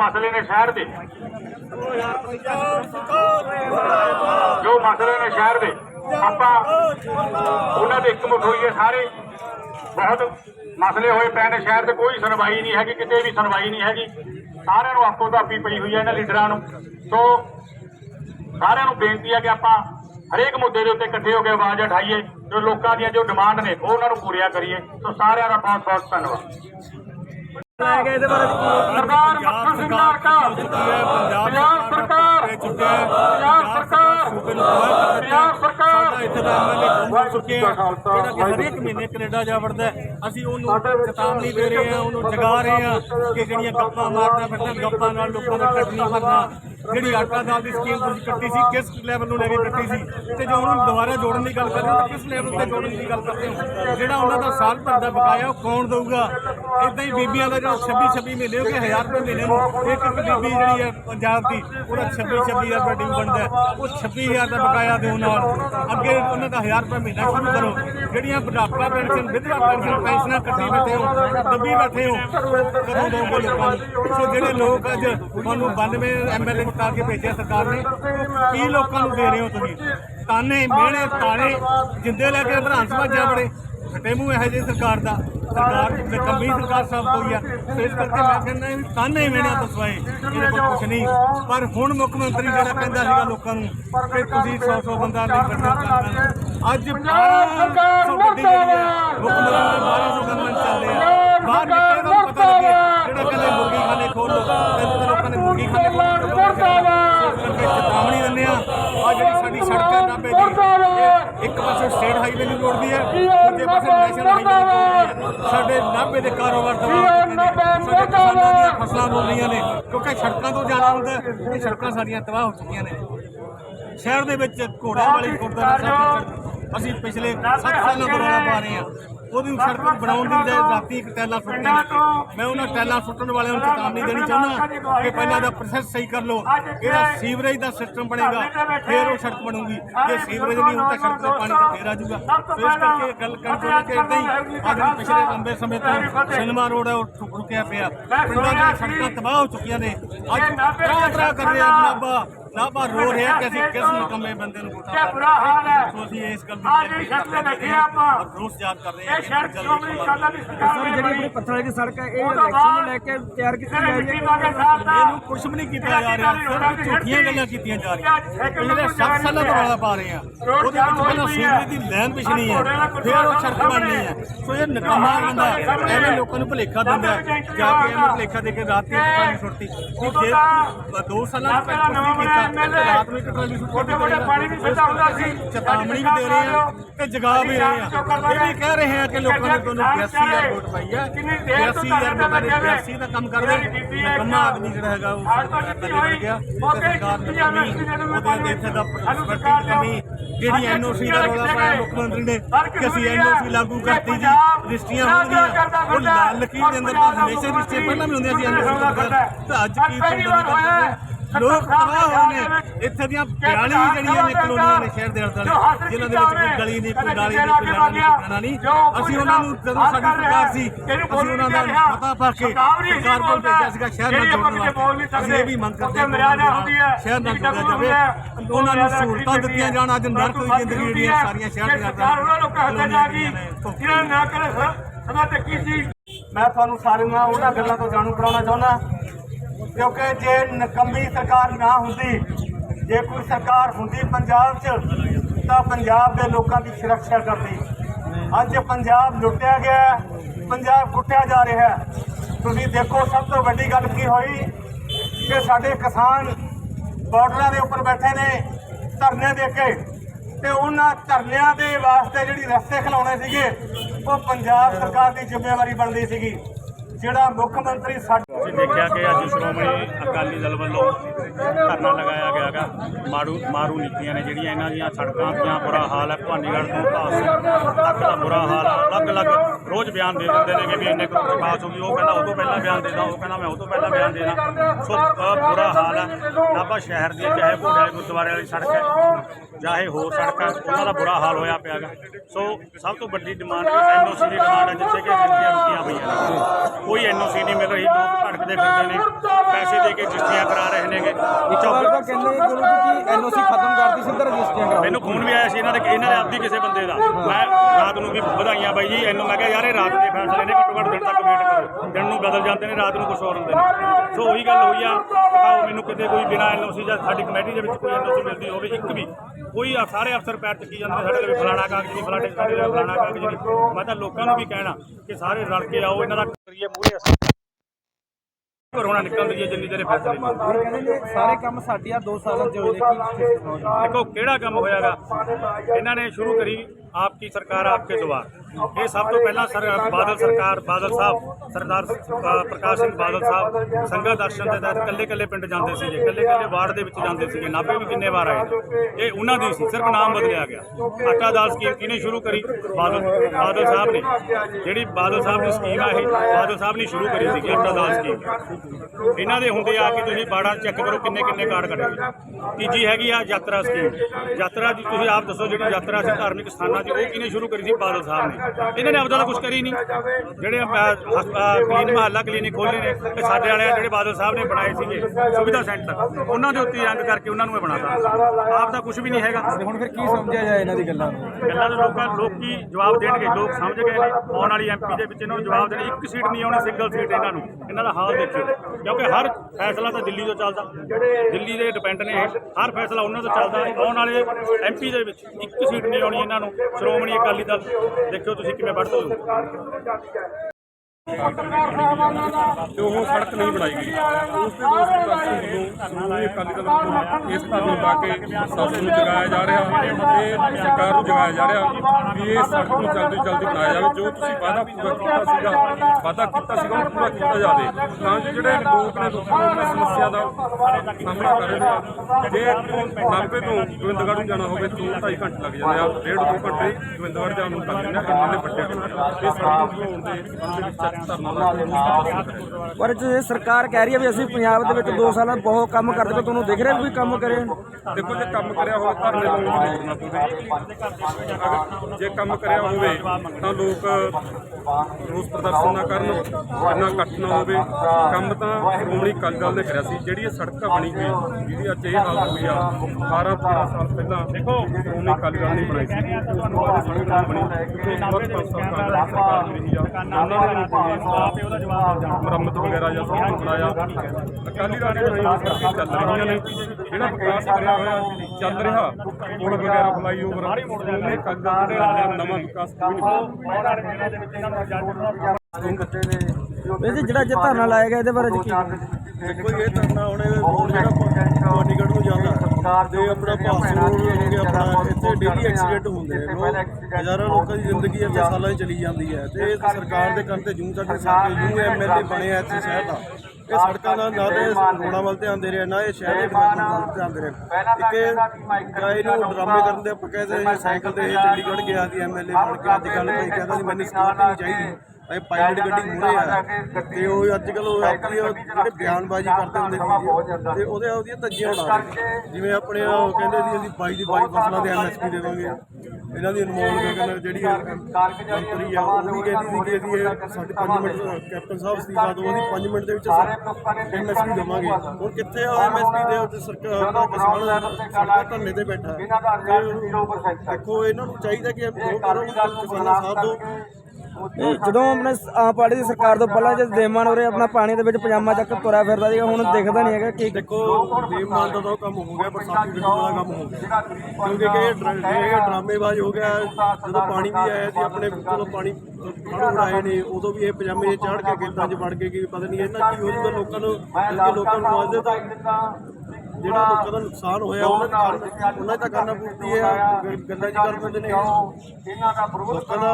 ਮਸਲੇ ਨੇ ਸ਼ਹਿਰ ਦੇ। ਜੋ ਮਸਲੇ ਨੇ ਸ਼ਹਿਰ ਦੇ, ਆਪਾਂ ਉਹਨਾਂ ਦੇ ਇੱਕ ਇੱਕਮੁੱਠ ਹੋਈਏ ਸਾਰੇ। ਬਹੁਤ ਮਸਲੇ ਹੋਏ ਪਏ ਨੇ ਸ਼ਹਿਰ ਤੇ ਕੋਈ ਸੁਣਵਾਈ ਨਹੀਂ ਹੈਗੀ, ਕਿਤੇ ਵੀ ਸੁਣਵਾਈ ਨਹੀਂ ਹੈਗੀ। ਸਾਰਿਆਂ ਨੂੰ ਆਪੋ ਧਾਪੀ ਪਈ ਹੋਈ ਹੈ ਇਹਨਾਂ ਲੀਡਰਾਂ ਨੂੰ। ਸੋ ਸਾਰਿਆਂ ਨੂੰ ਬੇਨਤੀ ਹੈ ਕਿ ਆਪਾਂ ਹਰੇਕ ਮੁੱਦੇ ਦੇ ਉੱਤੇ ਇਕੱਠੇ ਹੋ ਕੇ ਆਵਾਜ਼ ਉਠਾਈਏ, ਜੋ ਲੋਕਾਂ ਦੀਆਂ ਜੋ ਡਿਮਾਂਡ ਨੇ, ਉਹ ਉਹਨਾਂ ਨੂੰ ਪੂਰੀਆਂ ਕਰੀਏ। ਸੋ ਸਾਰਿਆਂ ਦਾ ਬਹੁਤ ਬਹੁਤ ਧੰਨਵਾਦ। ਲੈ ਕੇ ਇਹਦੇ ਬਾਰੇ ਸਰਦਾਰ ਮੱਖਣ ਸਿੰਘ ਲਾਰਕਾ ਪੰਜਾਬ ਸਰਕਾਰ ਪੰਜਾਬ ਸਰਕਾਰ ਪੰਜਾਬ ਸਰਕਾਰ ਇੱਥੇ ਦਾ ਐਮਐਲਏ ਗੁੰਮ ਚੁੱਕੇ ਆ ਜਿਹੜਾ ਕਿ ਹਰੇਕ ਮਹੀਨੇ ਕੈਨੇਡਾ ਜਾ ਵੜਦਾ। ਅਸੀਂ ਉਹਨੂੰ ਚੇਤਾਵਨੀ ਦੇ ਰਹੇ ਹਾਂ ਉਹਨੂੰ ਜਗਾ ਰਹੇ ਹਾਂ ਕਿ ਜਿਹੜੀਆਂ ਗੱਪਾਂ ਮਾਰਦਾ ਫਿਰਦਾ ਗੱਪਾਂ ਨਾਲ ਲੋਕਾਂ ਦਾ ਨਹੀਂ ਭਰਨਾ ਜਿਹੜੀ ਆਟਾ ਦਾਲ ਦੀ ਸਕੀਮ ਤੁਸੀਂ ਕੱਟੀ ਸੀ ਕਿਸ ਲੈਵਲ ਨੂੰ ਲੈ ਕੇ ਕੱਟੀ ਸੀ? ਤੇ ਜੇ ਉਹਨੂੰ ਦੁਬਾਰਾ ਜੋੜਨ ਦੀ ਗੱਲ ਕਰਦੇ ਹੋ ਤਾਂ ਕਿਸ ਲੈਵਲ ਤੇ ਜੋੜਨ ਦੀ ਗੱਲ ਕਰਦੇ ਹੋ? ਜਿਹੜਾ ਉਹਨਾਂ ਦਾ ਸਾਲ ਭਰ ਦਾ ਬਕਾਇਆ ਉਹ ਕੌਣ ਦਊਗਾ? ਇਦਾਂ ਹੀ ਬੀਬੀਆਂ ਦਾ ਜਿਹੜਾ 26 26 ਮਹੀਨੇ ਹੋ ਗਏ 1000 ਰੁਪਏ ਮਹੀਨੇ ਨੂੰ ਇੱਕ ਇੱਕ ਬੀਬੀ ਜਿਹੜੀ ਹੈ ਪੰਜਾਬ ਦੀ ਉਹਦਾ 26 26 ਹਜ਼ਾਰ ਰੁਪਏ ਡਿਊ ਬਣਦਾ। ਉਹ 26000 ਦਾ ਬਕਾਇਆ ਦਿਓ ਨਾਲ। ਅੱਗੇ ਉਹਨਾਂ ਦਾ 1000 ਰੁਪਏ ਮਹੀਨਾ ਸ਼ੁਰੂ ਕਰੋ, ਜਿਹੜੀਆਂ ਬੁਢਾਪਾ ਪੈਨਸ਼ਨ, ਵਿਧਵਾ ਪੈਨਸ਼ਨ, ਪੈਨਸ਼ਨਾਂ ਕੱਟੀ ਬੈਠੇ ਹੋ, ਦੱਬੀ ਬੈਠੇ ਹੋ, ਕਦੋਂ ਦੋਗੇ ਲੋਕਾਂ ਨੂੰ? ਸੋ ਜਿਹੜੇ ਲੋਕ ਅੱਜ ਤੁਹਾਨੂੰ 92 ਐਮਐਲਏ ਜਿਤਾ ਕੇ ਭੇਜਿਆ ਸਰਕਾਰ ਨੇ, ਕੀ ਲੋਕਾਂ ਨੂੰ ਦੇ ਰਹੇ ਹੋ ਤੁਸੀਂ? ਤਾਨੇ, ਮਿਹਣੇ, ਤਾਣੇ, ਜਿੰਦੇ ਲੈ ਕੇ ਵਿਧਾਨ ਸਭਾ ਜਾ ਬੜੇ ਫਟੇ ਮੂੰਹ ਇਹੋ ਜਿਹੀ ਸਰਕਾਰ ਦਾ ਸਰਕਾਰ ਨਕਮੀ ਸਰਕਾਰ ਸਭ ਹੋਈ ਆ। ਤੇ ਇਸ ਕਰਕੇ ਮੈਂ ਕਹਿੰਦਾ ਵੀ ਤਾਨੇ ਮਿਹਣਿਆਂ ਤੋਂ ਸਵਾਏ ਇਹਦੇ ਕੋਲ ਕੁਛ ਨਹੀਂ। ਪਰ ਹੁਣ ਮੁੱਖ ਮੰਤਰੀ ਜਿਹੜਾ ਕਹਿੰਦਾ ਸੀਗਾ ਲੋਕਾਂ ਨੂੰ ਕਿ ਤੁਸੀਂ 100 100 ਬੰਦਾ ਨਹੀਂ ਕਰਨਾ ਅੱਜ 1200 ਗੱਡੀ ਜਿਹੜੀ ਹੈ ਮੁੱਖ ਮੰਤਰੀ ਦੇ 1200 ਗਨਮੈਨ ਚੱਲਦੇ ਆ ਬਾਹਰ ਨਿਕਲੇ ਤਾਂ ਪਤਾ ਲੱਗੇ ਜਿਹੜਾ ਕਹਿੰਦੇ ਮੁਰਗੀ ਖਾਨੇ ਖੋਲ ਲੋ ਤੇ ਲੋਕਾਂ ਨੇ ਮੁਰਗੀ ਖਾਨੇ ਖੋਲ ਕਰਕੇ ਚੇਤਾਵਨੀ ਦਿੰਦੇ ਆ ਆ ਜਿਹੜੀ ਸਾਡੀ ਸੜਕ ਇਹ ਇੱਕ ਪਾਸੇ ਸਟੇਟ ਹਾਈਵੇ ਨੂੰ ਜੋੜਦੀ ਹੈ ਦੂਜੇ ਪਾਸੇ ਨੈਸ਼ਨਲ ਹਾਈਵੇ ਨੂੰ ਜੋੜਦੀ ਹੈ। ਸਾਡੇ ਨਾਭੇ ਦੇ ਕਾਰੋਬਾਰ ਤਬਾਹ ਸਾਡੇ ਕਿਸਾਨਾਂ ਦੀਆਂ ਫਸਲਾਂ ਰੁਲ ਰਹੀਆਂ ਨੇ ਕਿਉਂਕਿ ਸੜਕਾਂ ਤੋਂ ਜਾਣਾ ਹੁੰਦਾ ਇਹ ਸੜਕਾਂ ਸਾਡੀਆਂ ਤਬਾਹ ਹੋ ਚੁੱਕੀਆਂ ਨੇ। ਸ਼ਹਿਰ ਦੇ ਵਿੱਚ ਘੋੜਿਆਂ ਵਾਲੀ ਗੁਰਦੁਆਰਾ ਸਾਹਿਬ ਦੀ ਸੜਕ ਅਸੀਂ ਪਿਛਲੇ 7 ਸਾਲਾਂ ਤੋਂ ਰੌਲਾ ਪਾ ਰਹੇ ਹਾਂ। ਉਹਦੀ ਸੜਕ ਬਣਾਉਣ ਦੀ ਬਜਾਏ ਰਾਤੀ ਇੱਕ ਟੈਲਾ ਸੁੱਟਦੇ ਨੇ ਮੈਂ ਉਹਨਾਂ ਟੈਲਾ ਸੁੱਟਣ ਵਾਲਿਆਂ ਨੂੰ ਚੇਤਾਵਨੀ ਦੇਣੀ ਚਾਹੁੰਦਾ ਕਿ ਪਹਿਲਾਂ ਦਾ ਪ੍ਰੋਸੈਸ ਸਹੀ ਕਰ ਲਓ। ਇਹਦਾ ਸੀਵਰੇਜ ਦਾ ਸਿਸਟਮ ਬਣੇਗਾ ਫਿਰ ਉਹ ਸੜਕ ਬਣੂਗੀ। ਜੇ ਸੀਵਰੇਜ ਨਹੀਂ ਹੁੰਦਾ ਸੜਕ ਤੇ ਪਾਣੀ ਤਾਂ ਫੇਰ ਆ ਜਾਊਗਾ ਇਸ ਕਰਕੇ ਗੱਲ ਕੰਟਰੋਲ ਕਿ ਇਦਾਂ ਹੀ ਅੱਜ ਪਿਛਲੇ ਲੰਬੇ ਸਮੇਂ ਤੋਂ ਸਿਨੇਮਾ ਰੋਡ ਹੈ ਉਹ ਠੁਕ ਰੁਕਿਆ ਪਿਆ। ਪਿੰਡਾਂ ਦੀਆਂ ਸੜਕਾਂ ਤਬਾਹ ਹੋ ਚੁੱਕੀਆਂ ਨੇ। ਅੱਜ ਕਰ ਰਿਹਾ ਨਾਭਾ। ਨਾਭਾ ਰੋ ਰਿਹਾ ਕਿ ਅਸੀਂ ਕਿਸ ਨਿਕੰਮੇ ਬੰਦੇ ਨੂੰ ਵੋਟਾਂ ਇਹ ਬੁਰਾ ਹਾਲ ਹੈ। ਸੋ ਅਸੀਂ ਇਸ ਗੱਲ ਅੱਜ ਇਹ ਸੜਕ ਤੇ ਬੈਠੇ ਆ ਆਪਾਂ। ਰੋਸ ਯਾਦ ਕਰ ਰਹੇ ਇਹ ਹਾਂ ਸ਼ਹਿਰ ਸ਼੍ਰੋਮਣੀ ਅਕਾਲੀ ਦੀ ਸਰਕਾਰ ਸਰ ਨੇ ਜਿਹੜੀ ਬਣੀ ਆਪਣੀ ਪੱਥਰਾਂ ਦੀ ਸੜਕ ਹੈ ਇਹ ਉਹ ਤੋਂ ਇਲੈਕਸ਼ਨ ਨੂੰ ਬਾਅਦ ਲੈ ਕੇ ਤਿਆਰ ਕੀਤੀ ਸਿਰੇ ਜਾ ਰਹੀ ਮਿੱਟੀ ਹੈ। ਪਾ ਕੇ ਸਾਰਤਾ ਇਹਨੂੰ ਕੁਝ ਵੀ ਨਹੀਂ ਕੀਤਾ ਜਾ ਰਿਹਾ। ਸਿਰਫ ਝੂਠੀਆਂ ਗੱਲਾਂ ਕੀਤੀਆਂ ਜਾ ਰਹੀਆਂ। ਪਿਛਲੇ 7 ਸਾਲਾਂ ਤੋਂ ਰੌਲਾ ਪਾ ਰਹੇ ਆ ਉਹਦੇ ਵਿੱਚ ਪਹਿਲਾਂ ਸੀਵਰੇਜ ਦੀ ਲਾਈਨ ਪਿਛਣੀ ਹੈ। ਫਿਰ ਉਹ ਸੜਕ ਬਣਨੀ ਹੈ। ਸੋ ਇਹ ਨਕਮਾ ਬੰਦਾ ਹੈ। ਐਵੇਂ ਲੋਕਾਂ ਨੂੰ ਭੁਲੇਖਾ ਦਿੰਦਾ ਹੈ। ਜਾ ਕੇ ਇਹਨੂੰ ਭੁਲੇਖਾ ਦੇ ਕੇ ਰਾਤ ਦੀ ਜੇ ਸਾਲਾਂ ਪਹਿਲਾਂ ਤੇ ਸੁੱਟੀ ਛੋਟੇ ਮੋਟੇ ਪਾਣੀ ਵੀ ਸਿੱਧਾ ਹੁੰਦਾ ਸੀ। ਚੇਤਾਵਨੀ ਵੀ ਦੇ ਰਹੇ ਆ ਤੇ ਜਗਾ ਵੀ ਰਹੇ ਆ। ਇਹ ਵੀ ਕਹਿ ਰਹੇ ਆ ਕਿ ਲੋਕਾਂ ਨੇ ਤੁਹਾਨੂੰ 82000 ਵੋਟ ਪਾਈ ਆ। 82000 ਵੋਟਾਂ ਦੇ 82 ਦਾ ਕੰਮ ਕਰਦੇ ਨਕਮਾ ਆਦਮੀ ਜਿਹੜਾ ਹੈਗਾ ਉਹ ਸਰਕਾਰ ਦਾ ਨਿਕਲ ਗਿਆ ਤੇ ਸਰਕਾਰ ਨੇ ਕਮੀ ਉਹਦੇ ਇੱਥੇ ਦਾ ਪ੍ਰੋਸਪੈਕਟਿਵ ਕਮੀ ਜਿਹੜੀ ਐਨਓਸੀ ਦਾ ਰੌਲਾ ਪਾਇਆ ਮੁੱਖ ਮੰਤਰੀ ਨੇ ਕਿ ਅਸੀਂ ਐਨਓਸੀ ਲਾਗੂ ਕਰਤੀ ਜੀ ਰਜਿਸਟਰੀਆਂ ਹੋਣਗੀਆਂ ਉਹ ਲਾਲ ਲਕੀਰ ਦੇ ਅੰਦਰ ਤਾਂ ਹਮੇਸ਼ਾ ਰਜਿਸਟਰੀ ਪਹਿਲਾਂ ਵੀ ਹੁੰਦੀਆਂ ਸੀ ਐਨਓਸੀ ਤਾਂ ਅੱਜ ਕੀ ਤੁਹਾਨੂੰ ਲੋਕ ਤਬਾਹ ਹੋਏ ਨੇ। ਇੱਥੇ ਦੀਆਂ 42 ਜਿਹੜੀਆਂ ਨੇ ਕਲੋਨੀਆਂ ਨੇ ਸ਼ਹਿਰ ਦੇ ਅਰਦਾਲੇ ਜਿਨ੍ਹਾਂ ਦੇ ਵਿੱਚ ਕੋਈ ਗਲੀ ਨਹੀਂ ਕੋਈ ਨਾਲੀ ਨਹੀਂ ਕੋਈ ਲੈਣਾ ਨਹੀਂ ਅਸੀਂ ਉਹਨਾਂ ਨੂੰ ਜਦੋਂ ਸਾਡੀ ਸਰਕਾਰ ਸੀ ਅਸੀਂ ਉਹਨਾਂ ਦਾ ਪਤਾ ਪਾ ਕੇ ਸਰਕਾਰ ਕੋਲ ਭੇਜਿਆ ਸੀਗਾ ਸ਼ਹਿਰ ਨਾਲ ਜੋੜਨ ਵਾਸਤੇ। ਅਸੀਂ ਇਹ ਵੀ ਮੰਗ ਕਰਦੇ ਹਾਂ ਕਿ ਸ਼ਹਿਰ ਨਾਲ ਜੋੜਿਆ ਜਾਵੇ। ਉਹਨਾਂ ਨੂੰ ਸਹੂਲਤਾਂ ਦਿੱਤੀਆਂ ਜਾਣ ਅੱਜ ਨਰਕ ਦੀ ਜ਼ਿੰਦਗੀ ਜਿਹੜੀ ਹੈ ਸਾਰੀਆਂ ਸ਼ਹਿਰ ਦੇ ਸਰਕਾਰ ਉਹਨਾਂ ਲੋਕਾਂ ਹੱਥਾਂ ਜਾ ਗਈ ਜਿਹਨਾਂ ਨਾ ਕਰੇ ਸਦਾ ਟੱਕੀ ਸੀ? ਮੈਂ ਤੁਹਾਨੂੰ ਸਾਰੀਆਂ ਉਹਨਾਂ ਗੱਲਾਂ ਤੋਂ ਜਾਣੂ ਕਰਾਉਣਾ ਚਾਹੁੰਦਾ ਕਿਉਂਕਿ ਜੇ ਨਕੰਮੀ ਸਰਕਾਰ ਨਾ ਹੁੰਦੀ, ਜੇ ਕੋਈ ਸਰਕਾਰ ਹੁੰਦੀ ਪੰਜਾਬ 'ਚ, ਤਾਂ ਪੰਜਾਬ ਦੇ ਲੋਕਾਂ ਦੀ ਸੁਰੱਖਿਆ ਕਰਦੀ ਅੱਜ ਪੰਜਾਬ ਲੁੱਟਿਆ ਗਿਆ ਪੰਜਾਬ ਕੁੱਟਿਆ ਜਾ ਰਿਹਾ ਤੁਸੀਂ ਦੇਖੋ ਸਭ ਤੋਂ ਵੱਡੀ ਗੱਲ ਕੀ ਹੋਈ? ਕਿ ਸਾਡੇ ਕਿਸਾਨ ਬਾਰਡਰਾਂ ਦੇ ਉੱਪਰ ਬੈਠੇ ਨੇ, ਧਰਨੇ ਦੇ ਕੇ। ਤੇ ਉਹਨਾਂ ਧਰਨਿਆਂ ਦੇ ਵਾਸਤੇ ਜਿਹੜੀ ਰਸਤੇ ਖਲਾਉਣੇ ਸੀਗੇ, ਉਹ ਪੰਜਾਬ ਸਰਕਾਰ ਦੀ ਜ਼ਿੰਮੇਵਾਰੀ ਬਣਦੀ ਸੀਗੀ। ਜਿਹੜਾ ਮੁੱਖ ਮੰਤਰੀ ਸਾਡੇ ਅਸੀਂ ਦੇਖਿਆ ਕਿ ਅੱਜ ਸ਼੍ਰੋਮਣੀ ਅਕਾਲੀ ਦਲ ਵੱਲੋਂ ਧਰਨਾ ਲਗਾਇਆ ਗਿਆ ਗਾ ਮਾਰੂ ਮਾਰੂ ਨੀਤੀਆਂ ਨੇ ਜਿਹੜੀਆਂ ਇਹਨਾਂ ਦੀਆਂ ਸੜਕਾਂ ਦੀਆਂ ਬੁਰਾ ਹਾਲ ਹੈ। ਭਾਨੀਗੜ੍ਹ ਤੋਂ ਭਾਸ ਤੱਕ ਦਾ ਬੁਰਾ ਹਾਲ ਹੈ। ਅਲੱਗ-ਅਲੱਗ ਰੋਜ਼ ਬਿਆਨ ਦੇ ਦਿੰਦੇ ਨੇ ਕਿ ਵੀ ਇੰਨੇ ਕਰੋੜ ਪਾਸ ਹੋ ਗਈ। ਉਹ ਕਹਿੰਦਾ ਉਹ ਤੋਂ ਪਹਿਲਾਂ ਬਿਆਨ ਦੇਦਾ, ਉਹ ਕਹਿੰਦਾ, ਮੈਂ ਉਹ ਤੋਂ ਪਹਿਲਾਂ ਬਿਆਨ ਦੇਣਾ। ਸੋ ਬੁਰਾ ਹਾਲ ਹੈ। ਨਾਭਾ ਸ਼ਹਿਰ ਦੀ ਚਾਹੇ ਘੋੜੇ ਗੁਰਦੁਆਰੇ ਵਾਲੀ ਸੜਕ ਹੈ, ਚਾਹੇ ਹੋਰ ਸੜਕਾਂ ਉਹਨਾਂ ਦਾ ਬੁਰਾ ਹਾਲ ਹੋਇਆ ਪਿਆ ਗਾ ਸੋ, ਸਭ ਤੋਂ ਵੱਡੀ ਡਿਮਾਂਡ ਐਨਓਸੀ ਦੀ ਡਿਮਾਂਡ ਹੈ, ਜਿੱਥੇ ਕਿ ਗਿਣਤੀਆਂ ਰੁਕੀਆਂ ਪਈਆਂ ਨੇ। ਕੋਈ ਐਨਓਸੀ ਨਹੀਂ ਮਿਲ ਰਹੀ, ਲੋਕ ਭਟਕਦੇ ਫਿਰਦੇ ਨੇ ਪੈਸੇ ਦੇ ਕੇ ਰਜਿਸਟਰੀਆਂ ਕਰਾ ਰਹੇ ਨੇਗੇ। ਵਾਰ ਤਾਂ ਕਹਿੰਦੇ ਗੁਰੂ ਜੀ ਕਿ ਐਨਓਸੀ ਖਤਮ ਕਰਤੀ ਸਿੱਧਾ ਰਜਿਸਟਰੀਆਂ ਕਰਾਓ। ਮੈਨੂੰ ਫੋਨ ਵੀ ਆਇਆ ਸੀ ਇਹਨਾਂ ਦੇ ਇਹਨਾਂ ਦੇ ਆਪਦੀ ਕਿਸੇ ਬੰਦੇ ਦਾ। ਮੈਂ ਰਾਤ ਨੂੰ ਵੀ ਵਧਾਈਆਂ ਬਾਈ ਜੀ ਇਹਨੂੰ ਮੈਂ ਕਿਹਾ ਯਾਰ ਇਹ ਰਾਤ ਦੇ ਫੈਸਲੇ ਨੇ ਘੱਟੋ ਘੱਟ ਦਿਨ ਤੱਕ ਵੇਟ ਕਰੋ। ਦਿਨ ਨੂੰ ਬਦਲ ਜਾਂਦੇ ਨੇ ਰਾਤ ਨੂੰ ਕੁਝ ਹੋਰ ਹੁੰਦੇ ਨੇ। ਸੋ ਉਹੀ ਗੱਲ ਹੋਈ ਆ ਦਿਖਾਓ ਮੈਨੂੰ ਕਿਤੇ ਕੋਈ ਬਿਨਾਂ ਐਨਓਸੀ ਜਾਂ ਸਾਡੀ ਕਮੇਟੀ ਦੇ ਵਿੱਚ ਕੋਈ ਐਨਓਸੀ ਮਿਲਦੀ ਹੋਵੇ ਇੱਕ ਵੀ। ਕੋਈ ਸਾਰੇ ਅਫਸਰ ਪੈਰ ਚੱਕੀ ਜਾਂਦੇ ਸਾਡੇ ਲਈ ਫਲਾਣਾ ਕਾਗਜ਼ ਨਹੀਂ ਫਲਾਣੇ ਕਾਗਜ਼ ਨਹੀਂ। ਮੈਂ ਤਾਂ ਲੋਕਾਂ ਨੂੰ ਵੀ ਕਹਿਣਾ ਕਿ ਸਾਰੇ ਰਲ ਕੇ ਆਓ ਇਹਨਾਂ ਦਾ ਕਰੀਏ ਮੂਹਰੇ ਅਸੀਂ। ਘਰੋਂ ਨਾ ਨਿਕਲ ਦਈਏ ਜਿੰਨੀ ਦੇਰ ਫੈਸਲੇ ਨਹੀਂ ਇਹ ਕਹਿੰਦੇ ਨੇ ਸਾਰੇ ਕੰਮ ਸਾਡੇ ਆ 2 ਸਾਲਾਂ ਚ ਹੋਏ ਨੇ ਕੀ ਦੇਖੋ ਕਿਹੜਾ ਕੰਮ ਹੋਇਆਗਾ? ਇਹਨਾਂ ਨੇ ਸ਼ੁਰੂ ਕਰੀ ਆਪਕੀ ਸਰਕਾਰ ਆਪਕੇ ਦੁਆਰ ਇਹ ਸਭ ਤੋਂ ਪਹਿਲਾਂ ਸਰ ਬਾਦਲ ਸਰਕਾਰ ਬਾਦਲ ਸਾਹਿਬ ਸਰਦਾਰ ਅ, ਪ੍ਰਕਾਸ਼ ਸਿੰਘ ਬਾਦਲ ਸਾਹਿਬ ਸੰਗਤ ਦਰਸ਼ਨ ਦੇ ਤਹਿਤ ਕੱਲੇ ਕੱਲੇ ਪਿੰਡ ਜਾਂਦੇ ਸੀਗੇ ਕੱਲੇ ਕੱਲੇ ਵਾਰਡ ਦੇ ਵਿੱਚ ਜਾਂਦੇ ਸੀਗੇ ਨਾਭੇ ਵੀ ਕਿੰਨੇ ਵਾਰ ਆਏ ਨੇ। ਇਹ ਉਹਨਾਂ ਦੀ ਸੀ ਸਿਰਫ ਨਾਮ ਬਦਲਿਆ ਗਿਆ। ਆਟਾ ਦਾਲ ਸਕੀਮ ਕਿਹਨੇ ਸ਼ੁਰੂ ਕਰੀ? ਬਾਦਲ ਬਾਦਲ ਸਾਹਿਬ ਨੇ। ਜਿਹੜੀ ਬਾਦਲ ਸਾਹਿਬ ਦੀ ਸਕੀਮ ਆ ਇਹ ਬਾਦਲ ਸਾਹਿਬ ਨੇ ਸ਼ੁਰੂ ਕਰੀ ਸੀ ਆਟਾ ਦਾਲ ਸਕੀਮ। ਇਹਨਾਂ ਦੇ ਹੁੰਦੇ ਆ ਕਿ ਤੁਸੀਂ ਬਾੜਾ ਚੈੱਕ ਕਰੋ ਕਿੰਨੇ ਕਿੰਨੇ ਕਾਰਡ ਕੱਢੇ ਤੀਜੀ ਹੈਗੀ ਆ ਯਾਤਰਾ ਸਕੀਮ। ਯਾਤਰਾ ਦੀ ਤੁਸੀਂ ਆਪ ਦੱਸੋ ਜਿਹੜੀ ਯਾਤਰਾ ਸੀ ਧਾਰਮਿਕ ਸਥਾਨਾਂ ਦੀ ਉਹ ਕਿਹਨੇ ਸ਼ੁਰੂ ਕਰੀ ਸੀ? ਬਾਦਲ ਸਾਹਿਬ ਨੇ। ਇਹਨਾਂ ਨੇ ਆਪਦਾ ਤਾਂ ਕੁਝ ਕਰੀ ਨਹੀਂ। ਜਿਹੜੇ ਕਲੀਨ ਮਹੱਲਾ ਕਲੀਨਿਕ ਖੋਲੇ ਨੇ ਤੇ ਸਾਡੇ ਵਾਲੇ ਜਿਹੜੇ ਬਾਦਲ ਸਾਹਿਬ ਨੇ ਬਣਾਏ ਸੀਗੇ ਸੁਵਿਧਾ ਸੈਂਟਰ ਉਹਨਾਂ ਦੇ ਉੱਤੇ ਰੰਗ ਕਰਕੇ ਉਹਨਾਂ ਨੂੰ ਇਹ ਬਣਾਤਾ। ਆਪ ਦਾ ਕੁਝ ਵੀ ਨਹੀਂ ਹੈਗਾ। ਹੁਣ ਫਿਰ ਕੀ ਸਮਝਿਆ ਜਾਏ ਇਹਨਾਂ ਦੀ ਗੱਲਾਂ ਨੂੰ? ਗੱਲਾਂ ਦੇ ਲੋਕਾਂ ਲੋਕੀ ਜਵਾਬ ਦੇਣਗੇ ਲੋਕ ਸਮਝ ਗਏ ਨੇ। ਆਉਣ ਵਾਲੀ ਐਮਪੀ ਦੇ ਵਿੱਚ ਇਹਨਾਂ ਨੂੰ ਜਵਾਬ ਦੇਣ ਇੱਕ ਸੀਟ ਨਹੀਂ ਆਉਣੀ ਸਿੰਗਲ ਸੀਟ ਇਹਨਾਂ ਨੂੰ। ਇਹਨਾਂ ਦਾ ਹਾਲ ਦੇਖਿਓ। ਕਿਉਂਕਿ ਹਰ ਫੈਸਲਾ ਤਾਂ ਦਿੱਲੀ ਤੋਂ ਚੱਲਦਾ। ਦਿੱਲੀ ਦੇ ਡਿਪੈਂਡ ਨੇ ਹਰ ਫੈਸਲਾ ਉਹਨਾਂ ਤੋਂ ਚੱਲਦਾ। ਆਉਣ ਵਾਲੇ ਐਮਪੀ ਦੇ ਵਿੱਚ ਇੱਕ ਸੀਟ ਨਹੀਂ ਆਉਣੀ ਇਹਨਾਂ ਨੂੰ। ਸ਼੍ਰੋਮਣੀ ਅਕਾਲੀ ਦਲ। ਦੇਖਿਓ ਤੁਸੀਂ ਕਿਵੇਂ ਵੱਢ ਦੋ ਤੇ ਉਹ ਸੜਕ ਨਹੀਂ ਬਣਾਈ ਗਈ। ਉਸ ਦੇ ਦੋਸਤ ਨੂੰ ਸ਼੍ਰੋਮਣੀ ਅਕਾਲੀ ਦਲ ਵੱਲੋਂ ਇਸ ਧਰਨੇ ਲਾ ਕੇ ਪ੍ਰਸ਼ਾਸਨ ਨੂੰ ਜਗਾਇਆ ਜਾ ਰਿਹਾ ਤੇ ਸਰਕਾਰ ਨੂੰ ਜਗਾਇਆ ਜਾ ਰਿਹਾ ਵੀ ਇਹ ਸੜਕ ਨੂੰ ਜਲਦੀ ਜਲਦੀ ਬਣਾਇਆ ਜਾਵੇ, ਜੋ ਤੁਸੀਂ ਵਾਅਦਾ ਪੂਰਾ ਕੀਤਾ ਸੀਗਾ, ਵਾਅਦਾ ਕੀਤਾ ਸੀਗਾ ਉਹ ਪੂਰਾ ਕੀਤਾ ਜਾਵੇ। ਤਾਂ ਕਿ ਜਿਹੜੇ ਲੋਕ ਨੇ ਦੁੱਖ ਦੀ ਸਮੱਸਿਆ ਦਾ ਸਾਹਮਣਾ ਕਰ ਰਹੇ ਨੇ, ਜੇ ਇੱਥੋਂ ਤੋਂ ਗੋਬਿੰਦਗੜ੍ਹ ਨੂੰ ਜਾਣਾ ਹੋਵੇ, ਦੋ ਢਾਈ ਘੰਟੇ ਲੱਗ ਜਾਂਦੇ ਆ, ਡੇਢ ਦੋ ਘੰਟੇ ਗੋਬਿੰਦਗੜ੍ਹ ਜਾਣ ਨੂੰ ਲੱਗ ਜਾਂਦੇ ਆ ਕੰਨਾਂ ਦੇ ਇਹ ਸੜਕ ਨੂੰ ਬਣਾਉਣ ਦੇ ਵਿੱਚ ਪਰ ਜੇ ਸਰਕਾਰ ਕਹਿ ਰਹੀ ਹੈ ਵੀ ਅਸੀਂ ਪੰਜਾਬ ਦੇ ਵਿੱਚ 2 ਸਾਲਾਂ ਬਹੁਤ ਕੰਮ ਕਰਦੇ ਪਏ, ਤੁਹਾਨੂੰ ਦਿਖ ਰਿਹਾ ਵੀ ਕੋਈ ਕੰਮ ਕਰੇ? ਦੇਖੋ, ਜੇ ਕੰਮ ਕਰਿਆ ਹੋਵੇ ਧਰਨੇ ਲਾਉਣ ਦੀ ਲੋੜ ਨਾ ਪਵੇ ਜੇ ਕੰਮ ਕਰਿਆ ਹੋਵੇ, ਤਾਂ ਲੋਕ ਰੋਸ ਪ੍ਰਦਰਸ਼ਨ ਨਾ ਕਰਨ ਇੰਨਾ ਇਕੱਠ ਨਾ ਹੋਵੇ, ਕੰਮ ਤਾਂ ਸ਼੍ਰੋਮਣੀ ਅਕਾਲੀ ਦਲ ਨੇ ਕਰਿਆ ਸੀ, ਜਿਹੜੀ ਇਹ ਸੜਕਾਂ ਬਣੀ ਹੋਈ ਜਿਹਦੀ ਅੱਜ ਇਹ ਹਾਲਤ ਹੋਈ ਆ 12 13 ਸਾਲ ਪਹਿਲਾਂ ਦੇਖੋ ਸ਼੍ਰੋਮਣੀ ਅਕਾਲੀ ਦਲ ਨੇ ਬਣਾਈ ਸੀ, ਉਸ ਤੋਂ ਬਾਅਦ ਇਹ ਬਣੀ। ਕਿਉਂਕਿ ਬਹੁਤ ਪੰਜ ਸਾਲ ਕਾਂਗਰਸ ਸਰਕਾਰ ਰਹੀ ਆ, ਉਹਨਾਂ ਨੇ ਵੀ ਉਹਦਾ ਜਵਾਬ ਮੁਰੰਮਤ ਵਗੈਰਾ ਜਾਂ ਸਭ ਬਣਾਇਆ। ਅਕਾਲੀ ਦਲ ਨੇ ਬਣਾਈ ਹੋਈ ਸੜਕਾਂ ਚੱਲ ਰਹੀਆਂ ਨੇ। ਜਿਹੜਾ ਵਿਕਾਸ ਕਰਿਆ ਹੋਇਆ, ਚੱਲ ਰਿਹਾ, ਪੁਲ ਵਗੈਰਾ ਫਲਾਈਓਵਰ ਉਹਨੇ ਅਕਾਲੀ ਦਲ ਨਵਾਂ ਵਿਕਾਸ ਕੋਈ ਨਹੀਂ ਵੈਸੇ ਜਿਹੜਾ ਜੇ ਧਰਨਾ ਲਾਇਆ ਗਿਆ ਇਹਦੇ ਬਾਰੇ ਕੀ ਦੇਖੋ ਇਹ ਧਰਨਾ ਹੁਣ ਇਹ ਪੌਂਡੀਗੜ੍ਹ ਨੂੰ ਜਾਂਦਾ ਤੇ ਆਪਣਾ ਪਾਸ ਰੋਡ ਹੋ ਗਿਆ ਆਪਣਾ ਇੱਥੇ ਡੇਲੀ ਐਕਸੀਡੈਂਟ ਹੁੰਦੇ ਨੇ ਲੋਕ ਹਜ਼ਾਰਾਂ ਲੋਕਾਂ ਦੀ ਜ਼ਿੰਦਗੀ ਇੱਥੇ ਸਾਲਾਂ 'ਚ ਚਲੀ ਜਾਂਦੀ ਹੈ। ਤੇ ਇਹ ਸਰਕਾਰ ਦੇ ਕੰਨ ਤੇ ਜੂੰ ਚੱਕ ਸਾਡੇ ਯੂ ਐਮਐਲਏ ਬਣੇ ਆ ਇੱਥੇ ਸ਼ਹਿਰ ਦਾ। ਇਹ ਸੜਕਾਂ ਦਾ ਨਾ ਤੇ ਰੋਣਾ ਵੱਲ ਧਿਆਨ ਦੇ ਰਿਹਾ ਨਾ ਇਹ ਸ਼ਹਿਰ ਦੇ ਡਿਵੈਲਪਮੈਂਟ ਵੱਲ ਧਿਆਨ ਦੇ ਰਿਹਾ। ਇੱਕ ਇਹ ਗਾਇ ਨੂੰ ਡਰਾਮੇ ਕਰਨ ਦੇ ਆਪਾਂ ਕਹਿੰਦੇ ਇਹ ਸਾਈਕਲ ਤੇ ਇਹ ਚੰਡੀਗੜ੍ਹ ਗਿਆ ਸੀ ਐਮਐਲਏ ਬਣ ਕੇ ਅੱਜ ਕੱਲ੍ਹ ਕੋਈ ਕਹਿੰਦਾ ਸੀ ਮੈਨੂੰ ਸਕਿਉਰਟੀ ਨਹੀਂ ਚਾਹੀਦੀ। ਇਹ ਪਾਇਲਟ ਗੱਡੀ ਮੂਹਰੇ ਆ। ਤੇ ਉਹ ਅੱਜ ਕੱਲ ਉਹ ਆਪਣੀ ਜਿਹੜੇ ਬਿਆਨਬਾਜ਼ੀ ਕਰਦੇ ਹੁੰਦੇ ਸੀ ਤੇ ਉਹਦੇ ਉਹਦੀਆਂ ਧੱਜੀਆਂ ਉਡਾ ਜਿਵੇਂ ਆਪਣੇ ਉਹ ਕਹਿੰਦੇ ਸੀ ਅਸੀਂ 22 ਦੀ 22 ਫਸਲਾਂ ਦੇ ਐਮਐਸਪੀ ਦੇਵਾਂਗੇ। ਇਹਨਾਂ ਦੀ ਅਨਮੋਲ ਗਗਨ ਜਿਹੜੀ ਮੰਤਰੀ ਆ ਉਹ ਵੀ ਕਹਿੰਦੀ ਸੀ ਕਿ ਅਸੀਂ ਇਹ ਸਾਡੇ 5 ਮਿੰਟ ਕੈਪਟਨ ਸਾਹਿਬ ਅਸਤੀਫਾ ਦਿਓ ਅਸੀਂ 5 ਮਿੰਟ ਦੇ ਵਿੱਚ ਐਮਐਸਪੀ ਦੇਵਾਂਗੇ। ਹੁਣ ਕਿੱਥੇ ਆ ਐਮਐਸਪੀ ਦੇ ਉੱਤੇ ਸਰਕਾਰ ਦਾ ਕਿਸਾਨ ਧਰਨੇ ਤੇ ਬੈਠਾ। ਦੇਖੋ ਇਹਨਾਂ ਨੂੰ ਚਾਹੀਦਾ ਕਿ ਕਿਸਾਨਾਂ ਸਾਥ ਦਿਓ। ਜਦੋਂ ਆਪਣੇ ਆਮ ਪਾਰਟੀ ਦੀ ਸਰਕਾਰ ਤੋਂ ਪਹਿਲਾਂ ਜਦ ਦੇਮਾਨ ਉਰੇ ਆਪਣਾ ਪਾਣੀ ਦੇ ਵਿੱਚ ਪਜਾਮਾ ਚੱਕ ਤੁਰਿਆ ਫਿਰਦਾ ਸੀਗਾ, ਹੁਣ ਦਿਖਦਾ ਨਹੀਂ ਹੈਗਾ ਕੀ ਦੇਖੋ ਦੇਵ ਦਾ ਤਾਂ ਕੰਮ ਹੋ ਗਿਆ, ਬਰਸਾਤੀ ਵਿੱਚ ਦਾ ਕੰਮ ਹੋ ਗਿਆ। ਕਿਉਂਕਿ ਇਹ ਡਰਾਮੇਬਾਜ਼ ਹੋ ਗਿਆ, ਜਦੋਂ ਪਾਣੀ ਵੀ ਆਇਆ ਸੀ, ਆਪਣੇ ਜਦੋਂ ਪਾਣੀ ਫੜ ਉੜਾਏ ਨੇ, ਉਦੋਂ ਵੀ ਇਹ ਪਜਾਮੇ 'ਚ ਕੇ ਖੇਤਾਂ 'ਚ ਵੜ ਕੇ, ਕੀ ਪਤਾ ਨਹੀਂ ਇਹਨਾਂ ਕੀ ਹੋ ਲੋਕਾਂ ਨੂੰ ਲੋਕਾਂ ਨੂੰ ਮੁਆਵਜ਼ੇ ਤਾਂ ਜਿਹੜਾ ਲੋਕਾਂ ਦਾ ਨੁਕਸਾਨ ਹੋਇਆ ਉਹਨਾਂ ਦੀ ਉਹਨਾਂ ਦੀ ਕਰਨਾ ਪੂਰਤੀ ਹੈ ਗੱਲਾਂ 'ਚ ਕਰ ਦਿੰਦੇ ਨੇ। ਲੋਕਾਂ ਦਾ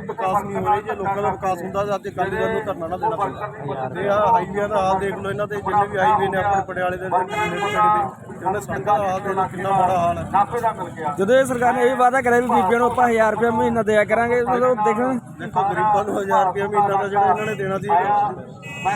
ਵਿਕਾਸ ਨਹੀਂ ਹੋ ਰਿਹਾ ਜੇ ਲੋਕਾਂ ਦਾ ਵਿਕਾਸ ਹੁੰਦਾ ਤਾਂ ਅੱਜ ਕੱਲ੍ਹ ਦਾ ਨੂੰ ਧਰਨਾ ਨਾ ਦੇਣਾ ਪੈਂਦਾ। ਤੇ ਆ ਹਾਈਵੇ ਦਾ ਹਾਲ ਦੇਖ ਲਓ ਇਹਨਾਂ ਦੇ ਜਿੰਨੇ ਵੀ ਹਾਈਵੇ ਨੇ ਆਪਣੇ ਪਟਿਆਲੇ ਦੇ ਤੇ ਸੜਕਾਂ ਦਾ ਹਾਲ ਲਓ ਕਿੰਨਾ ਮਾੜਾ ਹੈ? ਜਦੋਂ ਇਹ ਸਰਕਾਰ ਨੇ ਇਹ ਵਾਅਦਾ ਕਰਿਆ ਵੀ ਬੀਬੀਆਂ ਨੂੰ ਆਪਾਂ 1000 ਰੁਪਏ ਮਹੀਨਾ ਦਿਆ ਕਰਾਂਗੇ ਜਦੋਂ ਦੇਖਣ ਦੇਖੋ ਗਰੀਬਾਂ ਨੂੰ 1000 ਰੁਪਏ ਮਹੀਨਾ ਦਾ ਜਿਹੜਾ ਇਹਨਾਂ ਨੇ ਦੇਣਾ ਸੀ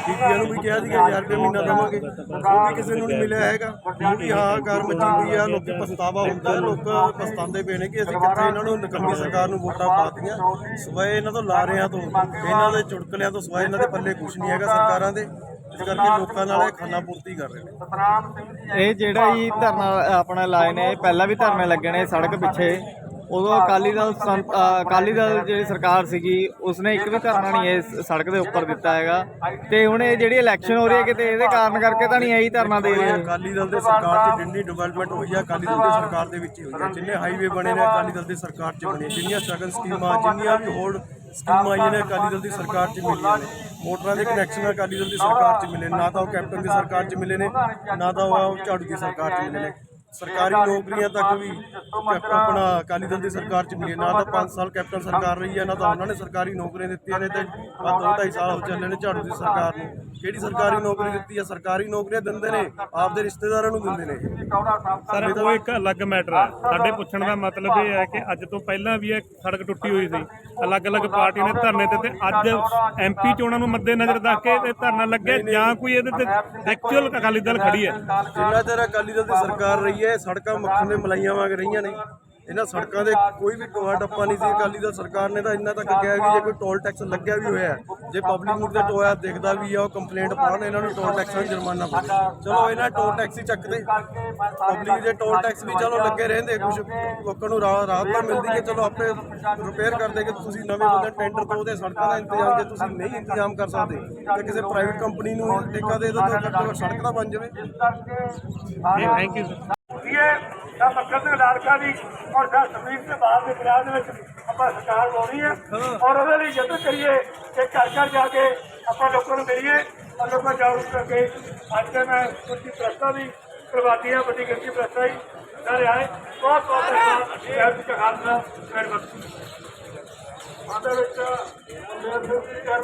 ਬੀਬੀਆਂ ਨੂੰ ਵੀ ਕਿਹਾ ਸੀ ਕਿ 1000 ਰੁਪਏ ਮਹੀਨਾ ਦੇਵਾਂਗੇ। ਉਹ ਵੀ ਕਿਸੇ ਨੂੰ ਨਹੀਂ ਮਿਲਿਆ ਹੈਗਾ। ਉਹ ਵੀ ਹਾਹਾਕਾਰ ਮੱਚੀ ਹੋਈ ਆ ਲੋਕੀ ਪਛਤਾਵਾ ਹੁੰਦਾ ਲੋਕ ਪਛਤਾਉਂਦੇ ਪਏ ਨੇ ਕਿ ਅਸੀਂ ਕਿੱਥੇ ਇਹਨਾਂ ਨੂੰ ਨਿਕੰਮੀ ਸਰਕਾਰ ਨੂੰ ਵੋਟਾਂ ਪਾਤੀਆਂ ਸਵਾਏ ਇਹਨਾਂ ਤੋਂ ਲਾਰਿਆਂ ਤੋਂ ਇਹਨਾਂ ਦੇ ਚੁਟਕਲਿਆਂ ਤੋਂ ਸਵਾਏ ਇਹਨਾਂ ਦੇ ਪੱਲੇ ਕੁਝ ਨਹੀਂ ਹੈਗਾ ਸਰਕਾਰਾਂ ਦੇ। ਇਸ ਕਰਕੇ ਲੋਕਾਂ ਨਾਲ ਇਹ ਖਾਨਾ ਪੂਰਤੀ ਕਰ ਰਹੇ ਨੇ। ਸਤਨਾਮ ਸਿੰਘ ਜੀ ਇਹ ਜਿਹੜਾ ਹੀ ਧਰਨਾ ਆਪਣਾ ਲਾਏ ਨੇ ਇਹ ਪਹਿਲਾਂ ਵੀ ਧਰਨੇ ਲੱਗੇ ਨੇ ਸੜਕ ਪਿੱਛੇ। ਉਦੋਂ ਅਕਾਲੀ ਦਲ ਅਕਾਲੀ ਦਲ ਜਿਹੜੀ ਸਰਕਾਰ ਸੀਗੀ ਉਸਨੇ ਇੱਕ ਵੀ ਧਰਨਾ ਨਹੀਂ ਇਸ ਸੜਕ ਦੇ ਉੱਪਰ ਦਿੱਤਾ ਹੈਗਾ। ਤੇ ਹੁਣ ਇਹ ਜਿਹੜੀ ਇਲੈਕਸ਼ਨ ਹੋ ਰਹੀ ਹੈ ਕਿਤੇ ਇਹਦੇ ਕਾਰਨ ਕਰਕੇ ਤਾਂ ਨਹੀਂ ਇਹੀ ਧਰਨਾ ਦੇ ਰਹੇ। ਅਕਾਲੀ ਦਲ ਦੇ ਸਰਕਾਰ 'ਚ ਜਿੰਨੀ ਡਿਵੈਲਪਮੈਂਟ ਹੋਈ ਹੈ ਅਕਾਲੀ ਦਲ ਦੀ ਸਰਕਾਰ ਦੇ ਵਿੱਚ ਹੀ ਹੋਈ ਹੈ ਜਿੰਨੇ ਹਾਈਵੇ ਬਣੇ ਨੇ ਅਕਾਲੀ ਦਲ ਦੀ ਸਰਕਾਰ 'ਚ ਬਣੇ। ਜਿੰਨੀਆਂ ਸ਼ਗਨ ਸਕੀਮਾਂ ਜਿੰਨੀਆਂ ਵੀ ਹੋਰ ਸਕੀਮਾਂ ਆਈਆਂ ਨੇ ਅਕਾਲੀ ਦਲ ਦੀ ਸਰਕਾਰ 'ਚ ਮਿਲੀਆਂ ਨੇ ਮੋਟਰਾਂ ਦੇ ਕਨੈਕਸ਼ਨ ਅਕਾਲੀ ਦਲ ਦੀ ਸਰਕਾਰ 'ਚ ਮਿਲੇ ਨਾ ਤਾਂ ਉਹ ਕੈਪਟਨ ਦੀ ਸਰਕਾਰ 'ਚ ਮਿਲੇ ਨੇ, ਨਾ ਤਾਂ ਉਹ ਝਾੜੂ ਦੀ ਸਰਕਾਰ 'ਚ ਮਿਲੇ ਨੇ। ਸਰਕਾਰੀ ਨੌਕਰੀਆਂ ਤੱਕ ਵੀ ਆਪਣਾ ਅਕਾਲੀ ਦਲ ਦੀ ਸਰਕਾਰ 'ਚ ਮਿਲੇ। ਨਾ ਤਾਂ 5 ਸਾਲ ਕੈਪਟਨ ਸਰਕਾਰ ਰਹੀ ਹੈ ਨਾ ਤਾਂ ਉਹਨਾਂ ਨੇ ਸਰਕਾਰੀ ਨੌਕਰੀਆਂ ਦਿੱਤੀਆਂ ਨੇ ਤੇ ਆ ਦੋ ਢਾਈ ਸਾਲ ਹੋ ਚੱਲੇ ਨੇ ਝਾੜੂ ਦੀ ਸਰਕਾਰ ਨੂੰ। ਕਿਹੜੀ ਸਰਕਾਰੀ ਨੌਕਰੀ ਦਿੱਤੀ ਹੈ? ਸਰਕਾਰੀ ਨੌਕਰੀਆਂ ਦਿੰਦੇ ਨੇ ਆਪਦੇ ਰਿਸ਼ਤੇਦਾਰਾਂ ਨੂੰ ਦਿੰਦੇ ਨੇ। ਸਰ ਉਹ ਇੱਕ ਅਲੱਗ ਮੈਟਰ ਹੈ। ਸਾਡੇ ਪੁੱਛਣ ਦਾ ਮਤਲਬ ਇਹ ਹੈ ਕਿ ਅੱਜ ਤੋਂ ਪਹਿਲਾਂ ਵੀ ਇਹ ਸੜਕ ਟੁੱਟੀ ਹੋਈ ਸੀ। ਅਲੱਗ-ਅਲੱਗ ਪਾਰਟੀਆਂ ਨੇ ਧਰਨੇ ਤੇ ਤੇ ਅੱਜ ਐਮਪੀ ਚੋਣਾਂ ਨੂੰ ਮੱਦੇਨਜ਼ਰ ਰੱਖ ਕੇ ਇਹ ਧਰਨਾ ਲੱਗਿਆ ਜਾਂ ਕੋਈ ਇਹਦੇ ਤੇ ਐਕਚੁਅਲ ਅਕਾਲੀ ਦਲ ਖੜੀ ਹੈ। ਜਿੰਨਾ ਚਿਰ ਅਕਾਲੀ ਦਲ ਦੀ ਸਰਕਾਰ ਰਹੀ ਹੈ, ਸੜਕਾਂ ਮੱਖਣ ਦੇ ਮਲਾਈਆਂ ਵਾਂਗ ਰਹੀਆਂ ਨੇ। ਇਹਨਾਂ ਸੜਕਾਂ ਦੇ ਕੋਈ ਵੀ ਟੋਆ ਟੱਪਾ ਨਹੀਂ ਸੀ, ਅਕਾਲੀ ਦਲ ਸਰਕਾਰ ਨੇ ਤਾਂ ਇੰਨਾ ਤੱਕ ਕਿਹਾ ਕਿ ਜੇ ਕੋਈ ਟੋਲ ਟੈਕਸ ਲੱਗਿਆ ਵੀ ਹੋਇਆ, ਜੇ ਪਬਲਿਕ ਨੂੰ ਤੇ ਟੋਇਆ ਦੇਖਦਾ ਵੀ ਆ, ਉਹ ਕੰਪਲੇਂਟ ਪਾਉਣ, ਇਹਨਾਂ ਨੂੰ ਟੋਲ ਟੈਕਸ ਦਾ ਜੁਰਮਾਨਾ ਪਵੇ ਚਲੋ, ਇਹਨਾਂ ਟੋਲ ਟੈਕਸ ਹੀ ਚੱਕਦੇ। ਪਬਲਿਕ ਦੇ ਟੋਲ ਟੈਕਸ ਵੀ ਚਲੋ ਲੱਗੇ ਰਹਿੰਦੇ ਕੁਝ ਲੋਕਾਂ ਨੂੰ ਰਾਹ- ਰਾਹਤ ਤਾਂ ਮਿਲਦੀ ਹੈ ਚਲੋ ਆਪੇ ਰਿਪੇਅਰ ਕਰਦੇ ਕਿ ਤੁਸੀਂ ਨਵੇਂ ਬੰਦੇ ਟੈਂਡਰ ਤੋਂ ਉਹਦੇ ਸੜਕਾਂ ਦਾ ਇੰਤਜ਼ਾਮ, ਜੇ ਤੁਸੀਂ ਨਹੀਂ ਇੰਤਜ਼ਾਮ ਕਰ ਸਕਦੇ, ਤੇ ਕਿਸੇ ਪ੍ਰਾਈਵੇਟ ਕੰਪਨੀ ਨੂੰ ਠੇਕਾ ਦੇ ਦਿਓ, ਤਾਂ ਘੱਟੋ ਘੱਟ ਸੜਕ ਤਾਂ ਬਣ ਜਾਵੇ। ਥੈਂਕ ਯੂ ਲਾੜਕਾ ਦੀ ਔਰ ਜ਼ਮੀਨ ਦੇ ਬਾਹਰ ਦੇ ਵਿਰਾਜ ਦੇ ਵਿੱਚ ਆਪਾਂ ਸਰਕਾਰ ਲਾਉਣੀ ਹੈ। ਔਰ ਉਹਦੇ ਲਈ ਯਤਨ ਕਰੀਏ ਕਿ ਘਰ ਘਰ ਜਾ ਕੇ ਆਪਾਂ ਲੋਕਾਂ ਨੂੰ ਮਿਲੀਏ। ਔਰ ਲੋਕਾਂ ਜਾਗਰੂਕ ਕਰਕੇ ਅੱਜ ਦੇ ਮੈਂ ਕੁਝ ਪ੍ਰਸਤਾ ਦੀ ਕਰਵਾਤੀ ਹੈ ਵੱਡੀ ਗਿਣਤੀ ਪ੍ਰਸਤਾ ਹੀ ਸਾਰੇ ਆਏ ਬਹੁਤ ਬਹੁਤ ਧੰਨਵਾਦ। ਸ਼ਹਿਰ ਦੀ ਖਾਲਸਾ ਮਿਹਰਬਾਨੀ ਆਦੇ ਵਿੱਚ ਮੇਰ